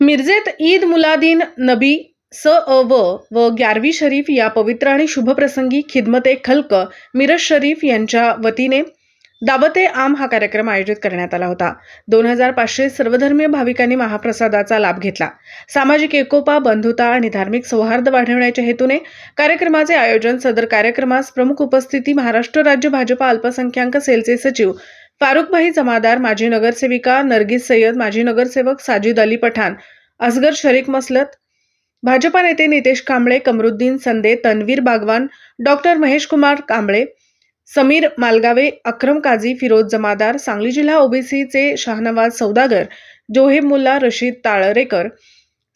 मिरजेत ईद मुलादीन नबी स अ व व ग्यारवी शरीफ या पवित्र आणि शुभप्रसंगी खिदमते खल्क मिरज शरीफ यांच्या वतीने दावते आम हा कार्यक्रम आयोजित करण्यात आला होता. दोन हजार पाचशे सर्वधर्मीय भाविकांनी महाप्रसादाचा लाभ घेतला. सामाजिक एकोपा बंधुता आणि धार्मिक सौहार्द वाढवण्याच्या हेतूने कार्यक्रमाचे आयोजन सदर कार्यक्रमास प्रमुख उपस्थिती महाराष्ट्र राज्य भाजपा अल्पसंख्याक सेलचे सचिव फारुखभाई जमादार माजी नगरसेविका नरगिस सय्यद माजी नगरसेवक साजिद अली पठाण असगर शरीक मसलत भाजपा नेते नितेश कांबळे कमरुद्दीन संदे तन्वीर बागवान डॉक्टर महेश कुमार कांबळे समीर मालगावे अक्रम काझी फिरोज जमादार सांगली जिल्हा ओबीसीचे शाहनवाज सौदागर जोहेब मुल्ला रशीद ताळरेकर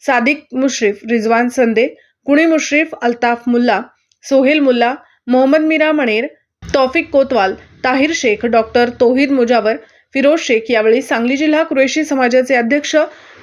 सादिक मुश्रीफ रिजवान संदे कुणी मुश्रीफ अल्ताफ मुल्ला सोहेल मुल्ला मोहम्मद मीरा मणेर तौफिक कोतवाल ताहिर शेख डॉक्टर तोहिद मुजावर फिरोज शेख यावेळी सांगली जिल्हा कुरेशी समाजाचे अध्यक्ष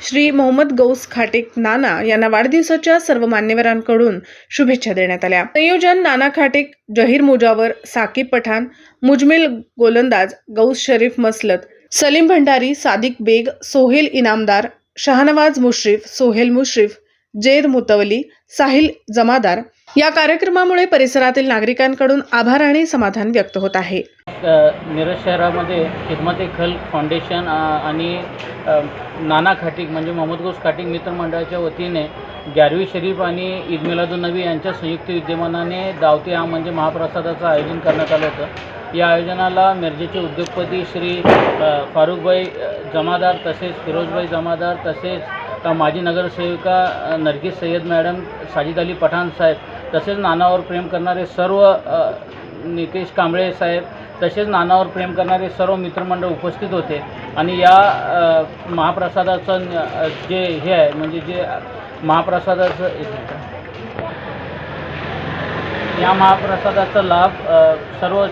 श्री मोहम्मद गौस खाटेक नाना यांना वाढदिवसाच्या सर्व मान्यवरांकडून शुभेच्छा देण्यात आल्या. संयोजन नाना खाटेक जहीर मुजावर साकीब पठाण मुजमिल गोलंदाज गौस शरीफ मसलत सलीम भंडारी सादिक बेग सोहेल इनामदार शहानवाज मुश्रीफ सोहेल मुश्रीफ जेद मुतवली साहिल जमादार या कार्यक्रमामुळे परिसरातील नागरिकांकडून आभार आणि समाधान व्यक्त होत आहे. मिरज शहरामध्ये खिदमत खल फाउंडेशन आणि नाना खाटिक म्हणजे मोहम्मद गोस खाटिक मित्रमंडळाच्या वतीने ग्यारवी शरीफ आणि ईद मिलादुलनबी यांच्या संयुक्त विद्यमानाने दावते हा म्हणजे महाप्रसादाचं आयोजन करण्यात आलं होतं. या आयोजनाला मिरजेचे उद्योगपती श्री अ, फारुखभाई जमादार तसेच फिरोजभाई जमादार तसेच तर माजी नगरसेविका नरगिस सय्यद मॅडम साजिद अली पठाण साहेब तसेच नानावर प्रेम करणारे सर्व नितेश कांबळे साहेब तसेच नानावर प्रेम करणारे सर्व मित्रमंडळ उपस्थित होते. आणि या महाप्रसादाचं जे हे आहे म्हणजे जे महाप्रसादाचं या महाप्रसादाचा लाभ सर्व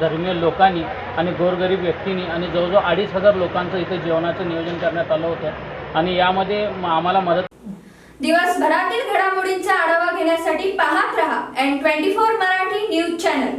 धर्मीय लोकांनी आणि गोरगरीब व्यक्तींनी आणि जवळजवळ अडीच हजार लोकांचं इथं जेवणाचं नियोजन करण्यात आलं होतं. आणि यामध्ये आम्हाला मदत दिवसभरातील घडामोडींचा आढावा घेण्यासाठी पाहत रहा N twenty four Marathi news channel